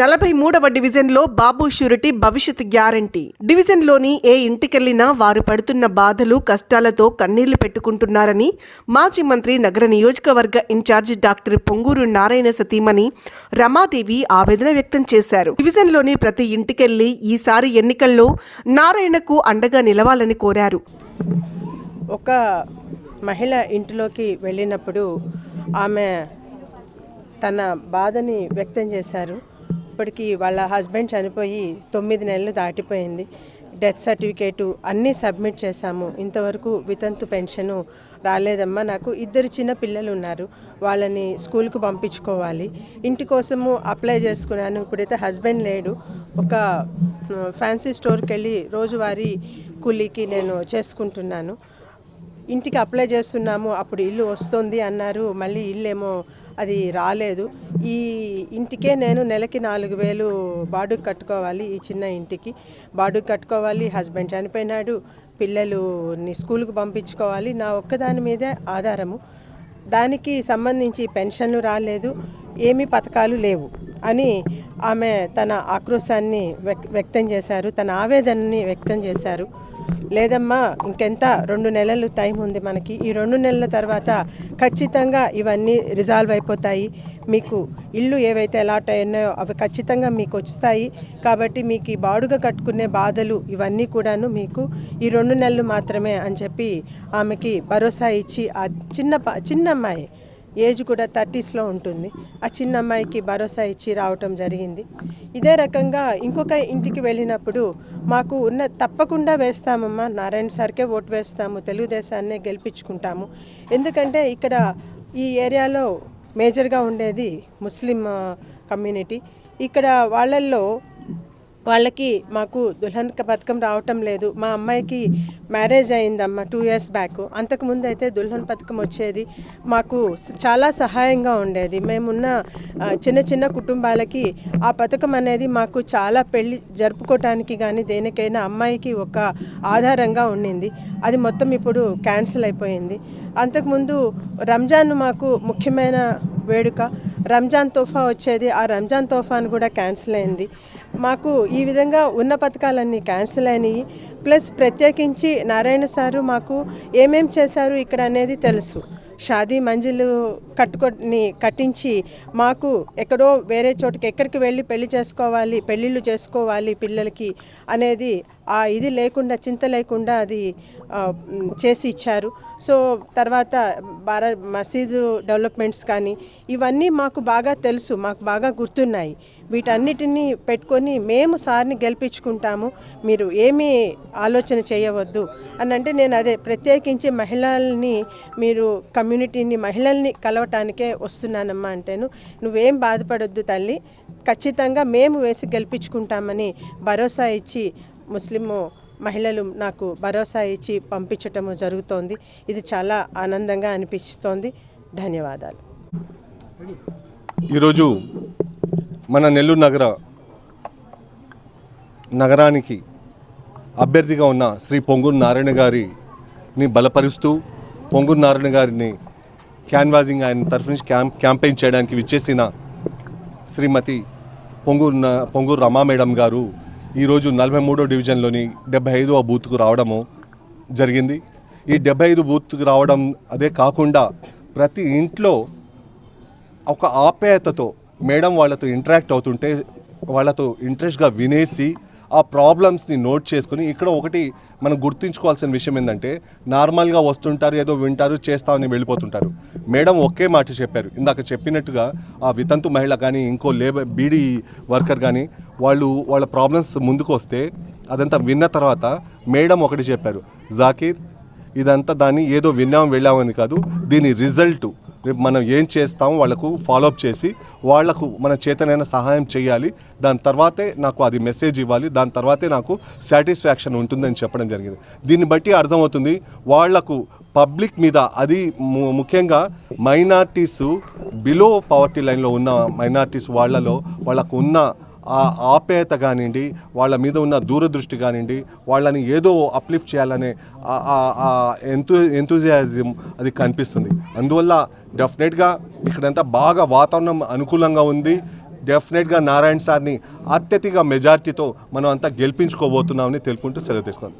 నలభై మూడవ డివిజన్లో బాబు షూరిటీ భవిష్యత్ గ్యారంటీ. డివిజన్లోని ఏ ఇంటికెళ్ళినా వారు పడుతున్న బాధలు కష్టాలతో కన్నీళ్ళు పెట్టుకుంటున్నారని మాజీ మంత్రి నగర నియోజకవర్గ ఇన్ఛార్జి డాక్టర్ పొంగూరు నారాయణ సతీమణి రమాదేవి ఆవేదన వ్యక్తం చేశారు. డివిజన్లోని ప్రతి ఇంటికెళ్ళి ఈసారి ఎన్నికల్లో నారాయణకు అండగా నిలవాలని కోరారు. ఒక మహిళ ఇంటిలోకి వెళ్ళినప్పుడు ఆమె తన బాధని వ్యక్తం చేశారు. ఇప్పటికి వాళ్ళ హస్బెండ్ చనిపోయి తొమ్మిది నెలలు దాటిపోయింది. డెత్ సర్టిఫికేటు అన్నీ సబ్మిట్ చేశాము. ఇంతవరకు వితంతు పెన్షను రాలేదమ్మా. నాకు ఇద్దరు చిన్న పిల్లలు ఉన్నారు వాళ్ళని స్కూల్కు పంపించుకోవాలి. ఇంటి కోసము అప్లై చేసుకున్నాను. ఇప్పుడైతే హస్బెండ్ లేడు. ఒక ఫ్యాన్సీ స్టోర్కి వెళ్ళి రోజువారీ కూలీకి నేను చేసుకుంటున్నాను. ఇంటికి అప్లై చేస్తున్నాము. అప్పుడు ఇల్లు వస్తుంది అన్నారు. మళ్ళీ ఇల్లు ఏమో అది రాలేదు. ఈ ఇంటికే నేను నెలకి నాలుగు వేలు బాడుగు కట్టుకోవాలి ఈ చిన్న ఇంటికి. బాడుగు కట్టుకోవాలి హస్బెండ్ చనిపోయినాడు పిల్లలుని స్కూల్కి పంపించుకోవాలి. నా ఒక్కదాని మీదే ఆధారము. దానికి సంబంధించి పెన్షన్లు రాలేదు ఏమీ పథకాలు లేవు. అని ఆమె తన ఆక్రోశాన్ని వ్యక్ వ్యక్తం చేశారు. తన ఆవేదనని వ్యక్తం చేశారు. లేదమ్మా ఇంకెంత? రెండు నెలలు టైం ఉంది మనకి. ఈ రెండు నెలల తర్వాత ఖచ్చితంగా ఇవన్నీ రిజాల్వ్ అయిపోతాయి. మీకు ఇల్లు ఏవైతే అలాట్ అయినాయో అవి ఖచ్చితంగా మీకు వస్తాయి కాబట్టి మీకు ఈ బాడుగ కట్టుకునే బాధలు ఇవన్నీ కూడాను మీకు ఈ రెండు నెలలు మాత్రమే అని చెప్పి ఆమెకి భరోసా ఇచ్చి ఆ చిన్న చిన్న అమ్మాయి ఏజ్ కూడా థర్టీస్లో ఉంటుంది. ఆ చిన్న అమ్మాయికి భరోసా ఇచ్చి రావటం జరిగింది. ఇదే రకంగా ఇంకొక ఇంటికి వెళ్ళినప్పుడు మాకు ఉన్న తప్పకుండా వేస్తామమ్మా నారాయణ సార్కే ఓటు వేస్తాము తెలుగుదేశాన్నే గెలిపించుకుంటాము. ఎందుకంటే ఇక్కడ ఈ ఏరియాలో మేజర్గా ఉండేది ముస్లిం కమ్యూనిటీ. ఇక్కడ వాళ్ళల్లో వాళ్ళకి మాకు దుల్హన్ పథకం రావటం లేదు. మా అమ్మాయికి మ్యారేజ్ అయిందమ్మ టూ ఇయర్స్ బ్యాక్ అంతకుముందు అయితే దుల్హన్ పథకం వచ్చేది. మాకు చాలా సహాయంగా ఉండేది. మేమున్న చిన్న చిన్న కుటుంబాలకి ఆ పథకం అనేది మాకు చాలా పెళ్ళి జరుపుకోవటానికి కానీ దేనికైనా అమ్మాయికి ఒక ఆధారంగా ఉండింది. అది మొత్తం ఇప్పుడు క్యాన్సిల్ అయిపోయింది. అంతకుముందు రంజాన్ మాకు ముఖ్యమైన వేడుక. రంజాన్ తోఫా వచ్చేది. ఆ రంజాన్ తోఫాను కూడా క్యాన్సిల్ అయింది. మాకు ఈ విధంగా ఉన్న పథకాలన్నీ క్యాన్సిల్ అయినాయి. ప్లస్ ప్రత్యేకించి నారాయణ సారు మాకు ఏమేం చేశారు ఇక్కడ అనేది తెలుసు. షాదీ మంజిలు కట్టుకొని కట్టించి మాకు ఎక్కడో వేరే చోటుకి ఎక్కడికి వెళ్ళి పెళ్ళి చేసుకోవాలి పెళ్ళిళ్ళు చేసుకోవాలి పిల్లలకి అనేది ఆ ఇది లేకుండా చింత లేకుండా అది చేసి ఇచ్చారు. సో తర్వాత బారా మసీదు డెవలప్మెంట్స్ కానీ ఇవన్నీ మాకు బాగా తెలుసు మాకు బాగా గుర్తున్నాయి. వీటన్నిటిని పెట్టుకొని మేము సార్ని గెలిపించుకుంటాము మీరు ఏమీ ఆలోచన చేయవద్దు అని అంటే నేను అదే ప్రత్యేకించి మహిళల్ని మీరు కమ్యూనిటీని మహిళల్ని కలవటానికే వస్తున్నానమ్మా అంటేను నువ్వేం బాధపడొద్దు తల్లి ఖచ్చితంగా మేము వేసి గెలిపించుకుంటామని భరోసా ఇచ్చి ముస్లిము మహిళలు నాకు భరోసా ఇచ్చి పంపించటము జరుగుతోంది. ఇది చాలా ఆనందంగా అనిపిస్తోంది. ధన్యవాదాలు. ఈరోజు మన నెల్లూరు నగర నగరానికి అభ్యర్థిగా ఉన్న శ్రీ పొంగూరు నారాయణ గారిని బలపరుస్తూ పొంగూరు నారాయణ గారిని క్యాన్వాసింగ్ ఆయన తరఫు నుంచి క్యాంప్ క్యాంపెయిన్ చేయడానికి విచ్చేసిన శ్రీమతి పొంగూరు పొంగూరు రమా మేడం గారు ఈరోజు నలభై మూడో డివిజన్లోని డెబ్బై ఐదవ బూత్కు రావడము జరిగింది. ఈ డెబ్బై ఐదు బూత్కు రావడం అదే కాకుండా ప్రతి ఇంట్లో ఒక ఆప్యాయతతో మేడం వాళ్ళతో ఇంటరాక్ట్ అవుతుంటే వాళ్ళతో ఇంట్రెస్ట్గా వినేసి ఆ ప్రాబ్లమ్స్ని నోట్ చేసుకుని ఇక్కడ ఒకటి మనం గుర్తుంచుకోవాల్సిన విషయం ఏంటంటే నార్మల్గా వస్తుంటారు ఏదో వింటారు చేస్తామని వెళ్ళిపోతుంటారు. మేడం ఒకే మాట చెప్పారు. ఇందాక చెప్పినట్టుగా ఆ వితంతు మహిళ కానీ ఇంకో లేబర్ బీడీ వర్కర్ కానీ వాళ్ళు వాళ్ళ ప్రాబ్లమ్స్ ముందుకు వస్తే అదంతా విన్న తర్వాత మేడం ఒకటి చెప్పారు జాకీర్ ఇదంతా దాన్ని ఏదో విన్నాం వెళ్ళామని కాదు దీని రిజల్ట్ రేపు మనం ఏం చేస్తామో వాళ్ళకు ఫాలోఅప్ చేసి వాళ్ళకు మన చేతనైనా సహాయం చేయాలి. దాని తర్వాతే నాకు అది మెసేజ్ ఇవ్వాలి. దాని తర్వాతే నాకు సాటిస్ఫాక్షన్ ఉంటుందని చెప్పడం జరిగింది. దీన్ని బట్టి అర్థమవుతుంది వాళ్ళకు పబ్లిక్ మీద అది ము- ముఖ్యంగా మైనార్టీస్ బిలో పవర్టీ లైన్లో ఉన్న మైనార్టీస్ వాళ్ళలో వాళ్ళకు ఉన్న ఆ ఆప్యాయత కానివ్వండి వాళ్ళ మీద ఉన్న దూరదృష్టి కానివ్వండి వాళ్ళని ఏదో అప్లిఫ్ట్ చేయాలనే ఆ- ఎంతూ అది కనిపిస్తుంది. అందువల్ల డెఫినెట్గా ఇక్కడంతా బాగా వాతావరణం అనుకూలంగా ఉంది. డెఫినెట్గా నారాయణ సార్ని అత్యధిక మెజార్టీతో మనం అంతా గెలిపించుకోబోతున్నామని తెలుపుకుంటూ సెలవు తీసుకుందాం.